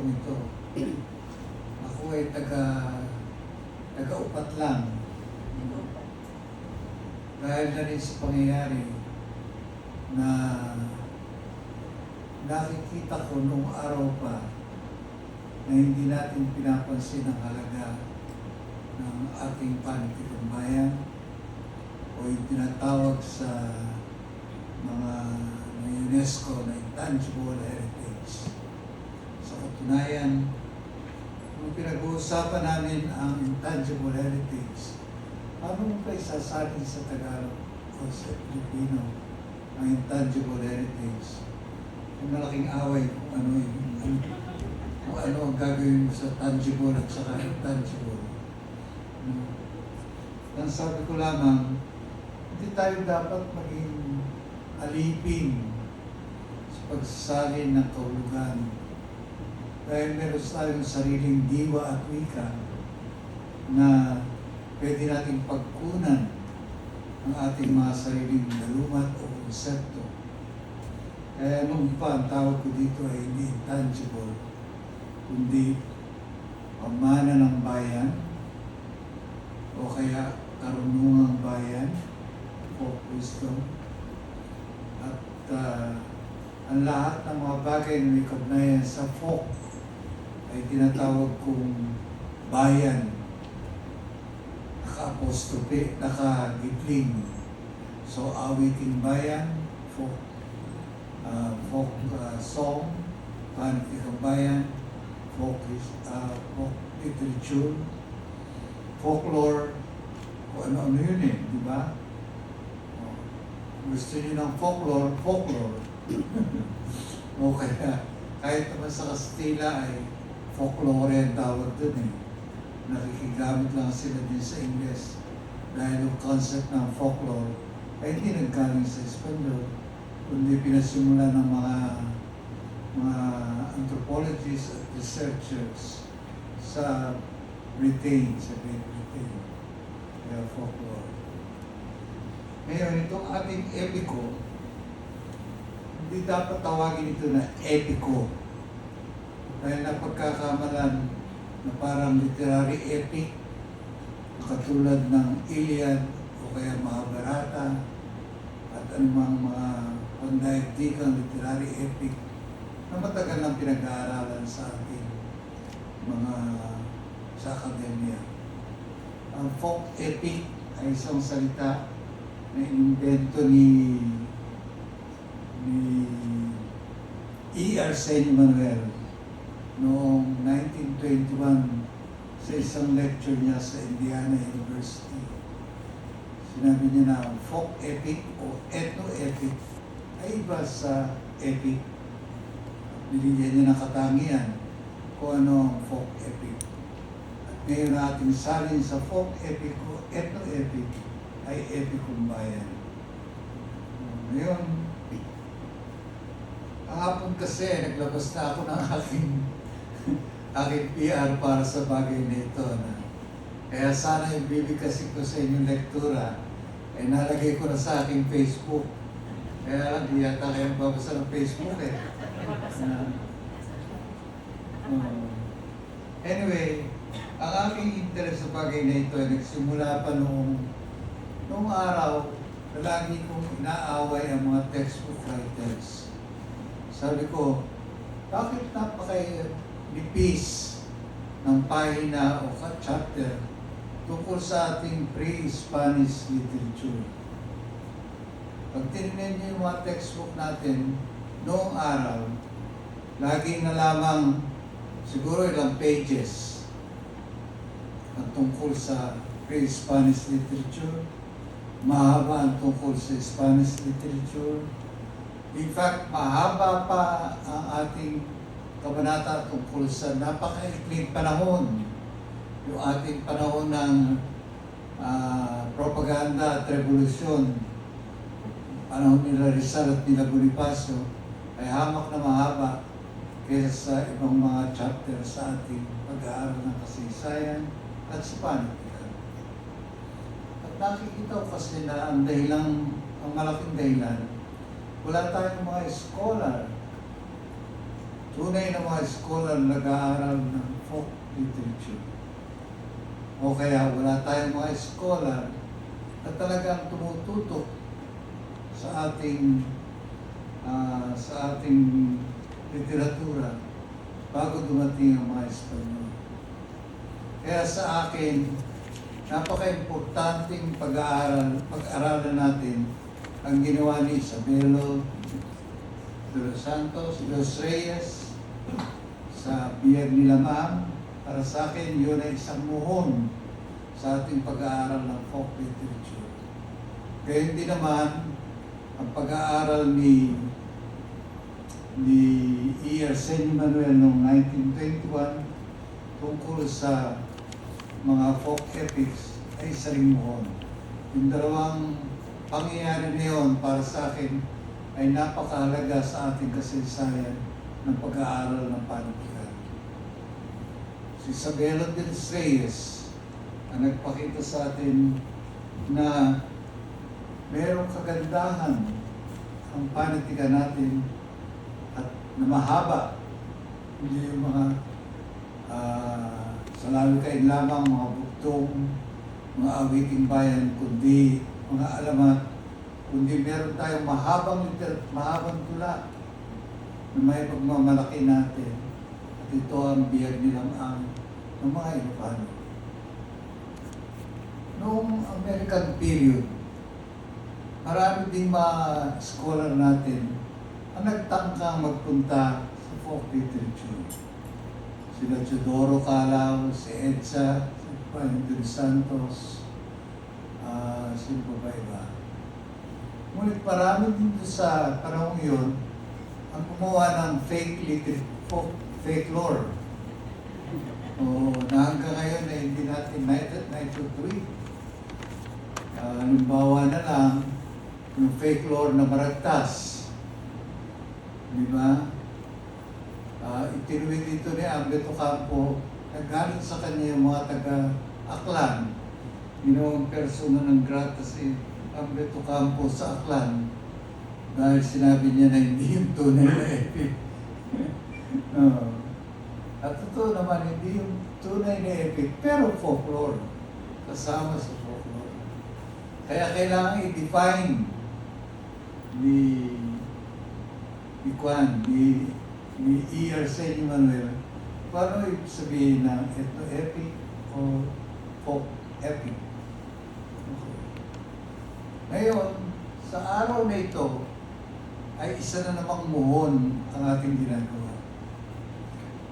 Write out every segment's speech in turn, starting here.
ito. Ako ay taga, taga-upat lang. Dahil na rin sa pangyayari na nakikita ko nung araw pa na hindi natin pinapansin ang halaga ng ating panitikang bayan o yung tinatawag sa mga UNESCO na intangible heritage. Sa katunayan, kung pinag-uusapan namin ang intangible heritage, paano mo pa isasalin sa Tagalog o sa Pilipino ang intangible heritage? Ang malaking away kung ano yung kung ano ang gagawin mo sa tangible at saka intangible. Ang sabi ko lamang, hindi tayo dapat maging alipin sa pagsasalin ng kahulugan. Dahil meron tayong sariling diwa at wika na pwede nating pagkunan ang ating mga sariling nalumat o konsepto. Kaya nung pa, ang tawag ko dito ay hindi intangible, kundi pamana ng bayan o kaya karunungang bayan o wisdom at ah, ang lahat ng mga bagay na may kaugnayan sa folk ay tinatawag kong bayan naka-apostrophe, naka-gitling. So, awiting bayan, folk, uh, folk uh, song, panitikang bayan, folk, uh, folk literature, folklore, kung ano-ano yun eh, di ba? Oh, Gusto niyo ng folklore, folklore. o kaya, kahit naman sa Kastila ay folklore ang tawag dun eh. Nakikigamit lang sila din sa Ingles. Dahil yung concept ng folklore ay hindi naggaling sa Espanyol, kundi pinasimula ng mga mga anthropologists at researchers sa Britain, sa Great Britain. Kaya folklore. Ngayon, itong ating epiko, hindi dapat tawagin ito na epiko. Dahil napagkakamalan na parang literary epic, katulad ng Iliad o kaya Mahabharata at anumang mga pandaigdigang literary epic na matagal nang pinag-aaralan sa ating mga sa akademya. Ang folk epic ay isang salita na inimbento ni ni E.R. St. Manuel noong 1921 sa isang lecture niya sa Indiana University. Sinabi niya na ang folk epic o ethno-epic ay iba sa epic. Binigyan niya ng katangian kung ano ang folk epic. At ngayon ating salin sa folk epic o ethno-epic ay epicong bayan. Ngayon, kahapon kasi naglabas na ako ng aking aking PR para sa bagay na ito na kaya sana yung bibigkasin ko sa inyong lektura ay nalagay ko na sa aking Facebook. Kaya lang, di yata kayo babasa ng Facebook eh. Na- Um, anyway, ang aking interest sa bagay na ito ay nagsimula pa noong noong araw na lagi kong inaaway ang mga textbook writers. Sabi ko, bakit napaka-nipis ng pahina o ka-chapter tungkol sa ating pre-Spanish literature? Pag tinignan niyo yung mga textbook natin noong araw, laging na lamang siguro ilang pages ang tungkol sa pre-Spanish literature, mahaba ang tungkol sa Spanish literature. In fact, mahaba pa ang ating kabanata tungkol sa napakaikling panahon. Yung ating panahon ng ah, propaganda at revolusyon. Panahon nila Rizal at nila Bonifacio ay hamak na mahaba kaysa sa ibang mga chapter sa ating pag-aaral ng kasaysayan at sa panitikan. At nakikita ko kasi na ang dahilan, ang malaking dahilan, wala tayong mga scholar tunay na mga scholar na nag-aaral ng folk literature. O kaya wala tayong mga scholar na talagang tumututok sa ating ah, sa ating literatura bago dumating ang mga Espanyol. Kaya sa akin, napaka-importanting pag-aaral, pag-aralan natin ang ginawa ni Isabelo de los Santos, de los Reyes, sa ni Lamang. Para sa akin, yun ay isang muhon sa ating pag-aaral ng folk literature. Kaya hindi naman ang pag-aaral ni ni E.R. Sen Manuel noong 1921 tungkol sa mga folk epics ay isa ring muhon. Yung dalawang pangyayari na yun para sa akin ay napakahalaga sa ating kasaysayan ng pag-aaral ng panitikan. Si Isabelo de los Reyes ang nagpakita sa atin na merong kagandahan ang panitikan natin at na mahaba. Hindi yung mga ah, sa lalakain lamang, mga buktong, mga awiting bayan, kundi mga alamat, kundi meron tayong mahabang, mahabang tula na may pagmamalaki natin. At ito ang biyag nilang ang ng mga Ilocano. Noong American period, marami ding mga scholar natin ang nagtangkang magpunta sa folk literature. Sila Teodoro Calao, si Edsa, si Juan Santos, ah, sino pa ba iba? Ngunit marami dito sa panahon yun ang gumawa ng fake literature, fake lore. O, na hanggang ngayon ay hindi natin nait- naitutuloy. Uh, halimbawa na lang, yung fake lore na maragtas. Di ba? Uh, itinuwid dito ni Ambeto Campo, nagalit sa kanya yung mga taga-Aklan. Ginawang persona ng grata si Ambeto Campo sa Aklan dahil sinabi niya na hindi yung tunay na epic. Oo. At totoo naman, hindi yung tunay na epic, pero folklore. Kasama sa folklore. Kaya kailangan i-define ni ni Kwan, ni, ni E.R. Sen Manuel, paano ibig sabihin ng ethno-epic o folk epic. Okay. Ngayon, sa araw na ito, ay isa na namang muhon ang ating ginagawa.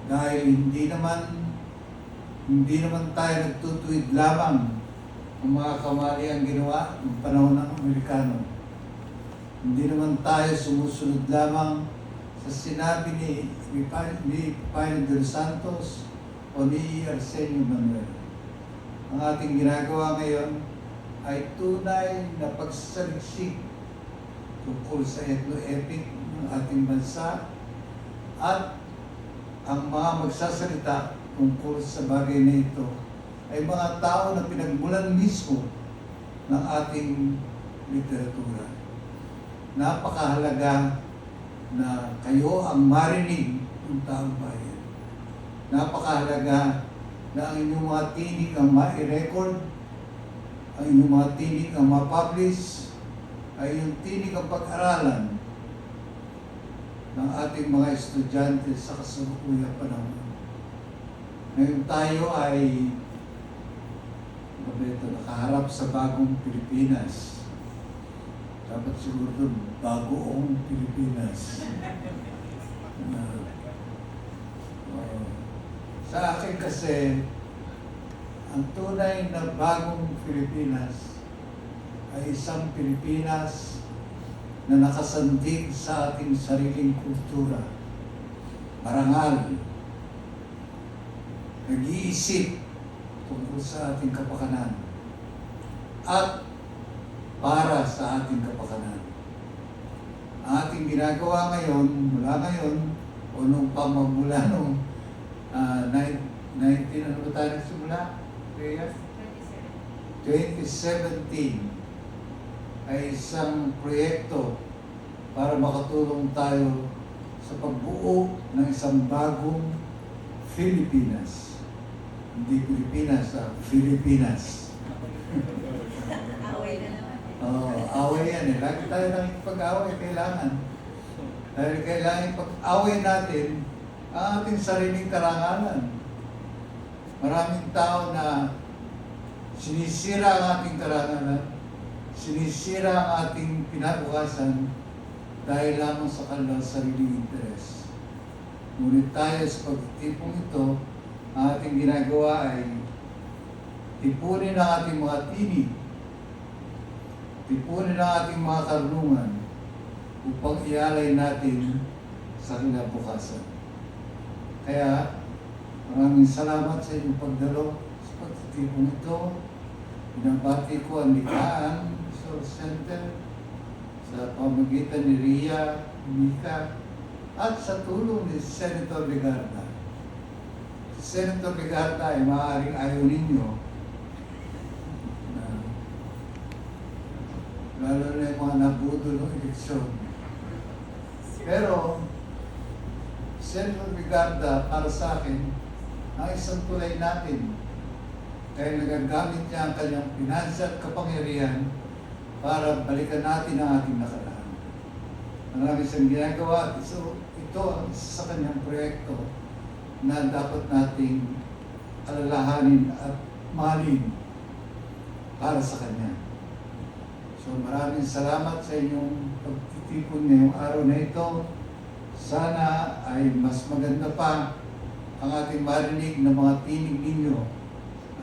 Dahil hindi naman hindi naman tayo nagtutuwid lamang ng mga kamali ang ginawa ng panahon ng Amerikano. Hindi naman tayo sumusunod lamang sa sinabi ni, ni, ni Pino de los Santos o ni Arsenio Manuel. Ang ating ginagawa ngayon ay tunay na pagsaliksik tungkol sa ethno-epic ng ating bansa at ang mga magsasalita tungkol sa bagay na ito ay mga tao na pinagmulan mismo ng ating literatura. Napakahalaga na kayo ang marinig ng taong bayan. Napakahalaga na ang inyong mga tinig ang ma-record, ang inyong mga tinig ang ma-publish, ay yung tinig ang pag-aralan ng ating mga estudyante sa kasalukuyang panahon. Ngayon tayo ay Roberto, nakaharap sa bagong Pilipinas. Dapat siguro doon, bagoong Pilipinas. Na, uh, sa akin kasi, ang tunay na bagong Pilipinas ay isang Pilipinas na nakasandig sa ating sariling kultura. Marangal, nag-iisip tungkol sa ating kapakanan at para sa ating kapakanan. Ang ating ginagawa ngayon, mula ngayon, o nung pamamula nung ah, nine- 19, ano ba tayo nagsimula? Rhea? 2017 ay isang proyekto para makatulong tayo sa pagbuo ng isang bagong Pilipinas. Hindi Pilipinas, ah, Pilipinas. Away na naman. Oo, away yan eh. Lagi tayo nang pag-away, kailangan. Dahil kailangan pag-away natin ang ating sariling karangalan. Maraming tao na sinisira ang ating karangalan, sinisira ang ating pinabukasan dahil lamang sa kanilang sariling interes. Ngunit tayo sa pagtipong ito, ang ating ginagawa ay tipunin ang ating mga tinig tipunin ang ating mga karunungan upang ialay natin sa kinabukasan. Kaya, maraming salamat sa inyong pagdalo sa pagtitipong ito. Binabati ko ang likaan sa Center sa pamagitan ni Ria, Mika, at sa tulong ni Senator Legarda. Si Senator Legarda ay maaaring ayaw ninyo na lalo na yung mga nabudol ng eleksyon. Pero, Senator Bigarda, para sa akin, ang isang tulay natin. Kaya nagagamit niya ang kanyang pinansa at kapangyarihan para balikan natin ang ating nakaraan. Marami siyang ginagawa. So, ito ang isa sa kanyang proyekto na dapat nating alalahanin at mahalin para sa kanya. So maraming salamat sa inyong pagtitipon ngayong araw na ito. Sana ay mas maganda pa ang ating marinig ng mga tinig ninyo at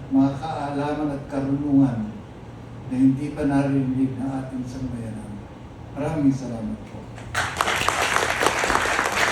mga kaalaman at karunungan na hindi pa narinig ng ating sambayanan. Maraming salamat po.